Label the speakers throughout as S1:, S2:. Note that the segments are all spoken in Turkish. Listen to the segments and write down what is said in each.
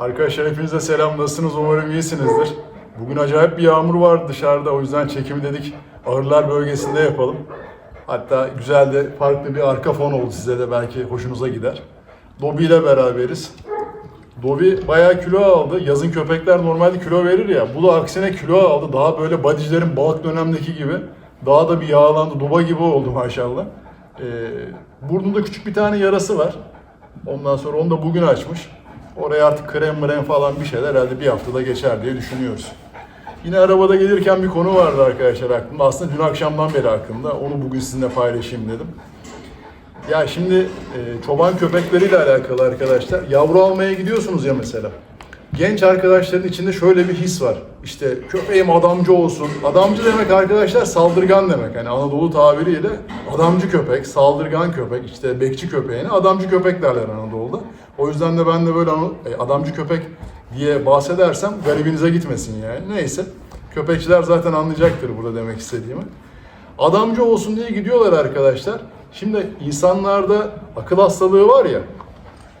S1: Arkadaşlar hepinize selam. Nasılsınız? Umarım iyisinizdir. Bugün acayip bir yağmur var dışarıda. O yüzden çekimi dedik Ağırlar bölgesinde yapalım. Hatta güzel de farklı bir arka fon oldu size de belki hoşunuza gider. Dobi ile beraberiz. Dobi bayağı kilo aldı. Yazın köpekler normalde kilo verir ya. Bu da aksine kilo aldı. Daha böyle badicilerin balık dönemdeki gibi. Daha da bir yağlandı. Duba gibi oldu maşallah. Ee, burnunda küçük bir tane yarası var. Ondan sonra onu da bugün açmış. Oraya artık krem mrem falan bir şeyler herhalde bir haftada geçer diye düşünüyoruz. Yine arabada gelirken bir konu vardı arkadaşlar aklımda. Aslında dün akşamdan beri aklımda. Onu bugün sizinle paylaşayım dedim. Ya şimdi e, çoban köpekleriyle alakalı arkadaşlar. Yavru almaya gidiyorsunuz ya mesela. Genç arkadaşların içinde şöyle bir his var. İşte köpeğim adamcı olsun. Adamcı demek arkadaşlar saldırgan demek. Yani Anadolu tabiriyle adamcı köpek, saldırgan köpek, işte bekçi köpeğine adamcı köpek derler Anadolu'da. O yüzden de ben de böyle e, adamcı köpek diye bahsedersem garibinize gitmesin yani. Neyse. Köpekçiler zaten anlayacaktır burada demek istediğimi. Adamcı olsun diye gidiyorlar arkadaşlar. Şimdi insanlarda akıl hastalığı var ya.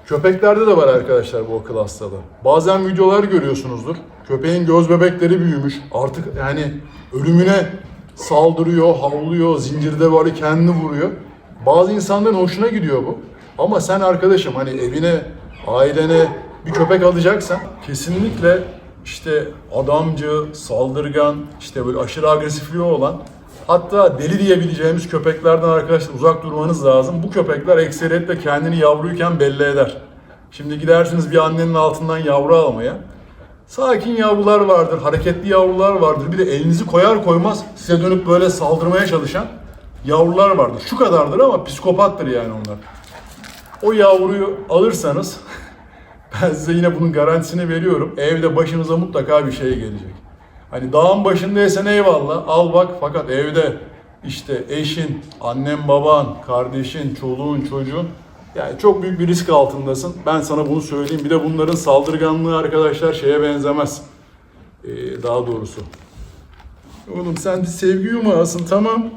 S1: Köpeklerde de var arkadaşlar bu akıl hastalığı. Bazen videolar görüyorsunuzdur. Köpeğin göz bebekleri büyümüş. Artık yani ölümüne saldırıyor, havlıyor, zincirde bari kendini vuruyor. Bazı insanların hoşuna gidiyor bu. Ama sen arkadaşım hani evine, ailene bir köpek alacaksan kesinlikle işte adamcı, saldırgan, işte böyle aşırı agresifliği olan Hatta deli diyebileceğimiz köpeklerden arkadaşlar uzak durmanız lazım. Bu köpekler ekseriyetle kendini yavruyken belli eder. Şimdi gidersiniz bir annenin altından yavru almaya. Sakin yavrular vardır, hareketli yavrular vardır. Bir de elinizi koyar koymaz size dönüp böyle saldırmaya çalışan yavrular vardır. Şu kadardır ama psikopattır yani onlar. O yavruyu alırsanız ben size yine bunun garantisini veriyorum. Evde başınıza mutlaka bir şey gelecek. Hani dağın başındaysan eyvallah al bak fakat evde işte eşin, annen, baban, kardeşin, çoluğun, çocuğun yani çok büyük bir risk altındasın. Ben sana bunu söyleyeyim. Bir de bunların saldırganlığı arkadaşlar şeye benzemez. Ee, daha doğrusu. Oğlum sen de sevgi yumağısın tamam.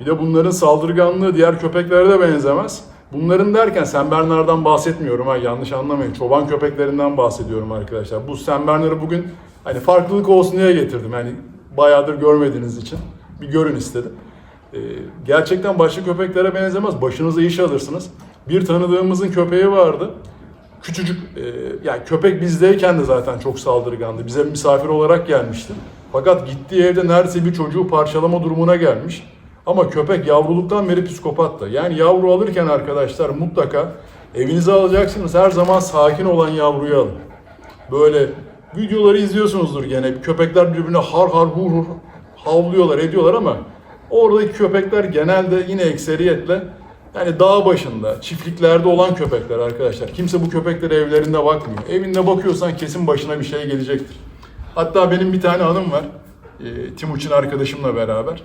S1: Bir de bunların saldırganlığı diğer köpeklere de benzemez. Bunların derken Sen Bernard'dan bahsetmiyorum ha yanlış anlamayın. Çoban köpeklerinden bahsediyorum arkadaşlar. Bu Sen Bernard'ı bugün hani farklılık olsun diye getirdim. Yani bayağıdır görmediğiniz için bir görün istedim. Ee, gerçekten başka köpeklere benzemez. Başınıza iş alırsınız. Bir tanıdığımızın köpeği vardı. Küçücük, e, yani köpek bizdeyken de zaten çok saldırgandı. Bize misafir olarak gelmişti. Fakat gittiği evde neredeyse bir çocuğu parçalama durumuna gelmiş. Ama köpek yavruluktan beri psikopattı. Yani yavru alırken arkadaşlar mutlaka evinize alacaksınız. Her zaman sakin olan yavruyu alın. Böyle videoları izliyorsunuzdur gene. Köpekler birbirine har har hur hur havlıyorlar, ediyorlar ama oradaki köpekler genelde yine ekseriyetle yani dağ başında, çiftliklerde olan köpekler arkadaşlar. Kimse bu köpeklere evlerinde bakmıyor. Evinde bakıyorsan kesin başına bir şey gelecektir. Hatta benim bir tane hanım var. E, Timuçin arkadaşımla beraber.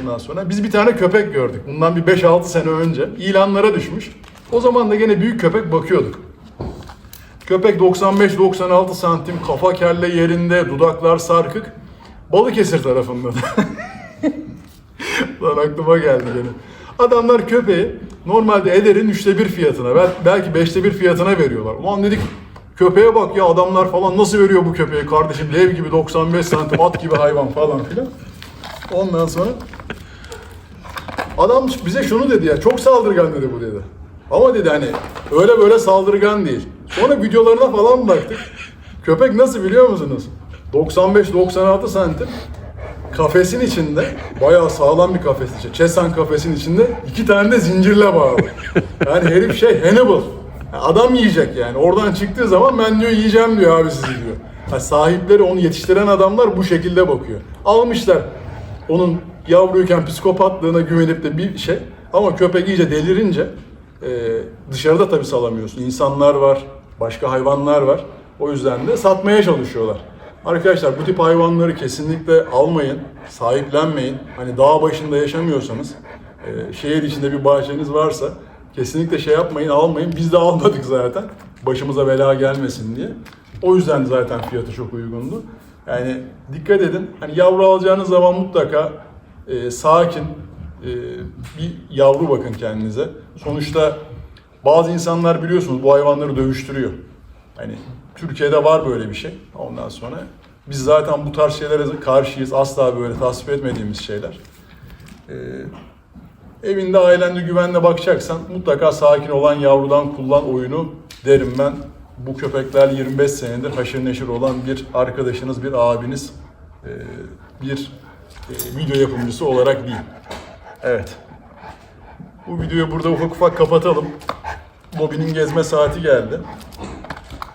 S1: Ondan sonra biz bir tane köpek gördük. Bundan bir 5-6 sene önce. ilanlara düşmüş. O zaman da gene büyük köpek bakıyorduk. Köpek 95-96 santim, kafa kelle yerinde, dudaklar sarkık. Balıkesir tarafında da. Lan aklıma geldi gene. Adamlar köpeği normalde ederin üçte bir fiyatına, bel- belki beşte bir fiyatına veriyorlar. Ulan dedik köpeğe bak ya adamlar falan nasıl veriyor bu köpeği kardeşim lev gibi 95 santim at gibi hayvan falan filan. Ondan sonra adam bize şunu dedi ya çok saldırgan dedi bu dedi. Ama dedi hani öyle böyle saldırgan değil. Sonra videolarına falan baktık. Köpek nasıl biliyor musunuz? 95-96 santim. Kafesin içinde, bayağı sağlam bir kafes içinde, Çesan kafesin içinde iki tane de zincirle bağlı. Yani herif şey Hannibal. Yani adam yiyecek yani. Oradan çıktığı zaman ben diyor yiyeceğim diyor abi sizi diyor. Ha, sahipleri onu yetiştiren adamlar bu şekilde bakıyor. Almışlar onun yavruyken psikopatlığına güvenip de bir şey. Ama köpek iyice delirince e, dışarıda tabii salamıyorsun. İnsanlar var, başka hayvanlar var. O yüzden de satmaya çalışıyorlar. Arkadaşlar bu tip hayvanları kesinlikle almayın, sahiplenmeyin. Hani dağ başında yaşamıyorsanız, e, şehir içinde bir bahçeniz varsa kesinlikle şey yapmayın, almayın. Biz de almadık zaten. Başımıza bela gelmesin diye. O yüzden zaten fiyatı çok uygundu. Yani dikkat edin. Hani yavru alacağınız zaman mutlaka e, sakin e, bir yavru bakın kendinize. Sonuçta bazı insanlar biliyorsunuz bu hayvanları dövüştürüyor. Hani Türkiye'de var böyle bir şey. Ondan sonra biz zaten bu tarz şeylere karşıyız. Asla böyle tasvip etmediğimiz şeyler. Ee, evinde ailende güvenle bakacaksan mutlaka sakin olan yavrudan kullan oyunu derim ben. Bu köpekler 25 senedir haşır neşir olan bir arkadaşınız, bir abiniz, e, bir e, video yapımcısı olarak değil. Evet. Bu videoyu burada ufak ufak kapatalım. Bobby'nin gezme saati geldi.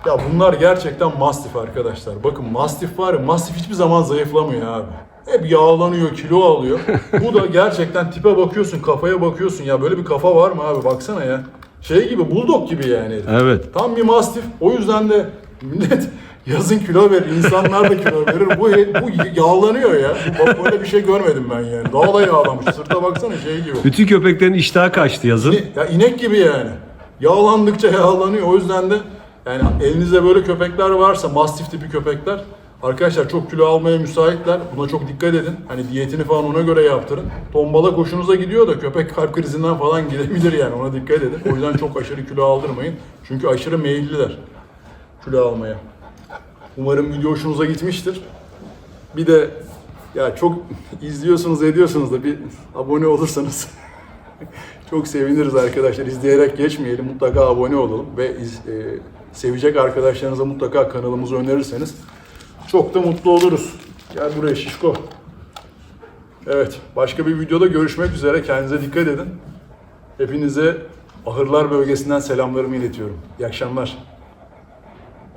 S1: Ya bunlar gerçekten mastif arkadaşlar. Bakın mastif var ya, mastif hiçbir zaman zayıflamıyor abi. Hep yağlanıyor, kilo alıyor. Bu da gerçekten tipe bakıyorsun, kafaya bakıyorsun ya böyle bir kafa var mı abi baksana ya. Şey gibi, bulldog gibi yani.
S2: Evet.
S1: Tam bir mastif. O yüzden de millet yazın kilo verir, insanlar da kilo verir. Bu, bu yağlanıyor ya. Bu- Bak böyle bir şey görmedim ben yani. Daha da yağlamış. Sırta baksana şey gibi.
S2: Bütün köpeklerin iştahı kaçtı yazın.
S1: İne- Ya inek gibi yani. Yağlandıkça yağlanıyor. O yüzden de yani elinizde böyle köpekler varsa, mastif tipi köpekler arkadaşlar çok kilo almaya müsaitler. Buna çok dikkat edin. Hani diyetini falan ona göre yaptırın. Tombala hoşunuza gidiyor da köpek kalp krizinden falan gidebilir yani. Ona dikkat edin. O yüzden çok aşırı kilo aldırmayın. Çünkü aşırı meyilliler kilo almaya. Umarım video hoşunuza gitmiştir. Bir de ya çok izliyorsunuz ediyorsunuz da bir abone olursanız çok seviniriz arkadaşlar. İzleyerek geçmeyelim. Mutlaka abone olalım ve iz- e, sevecek arkadaşlarınıza mutlaka kanalımızı önerirseniz çok da mutlu oluruz. Gel buraya şişko. Evet, başka bir videoda görüşmek üzere. Kendinize dikkat edin. Hepinize ahırlar bölgesinden selamlarımı iletiyorum. İyi akşamlar.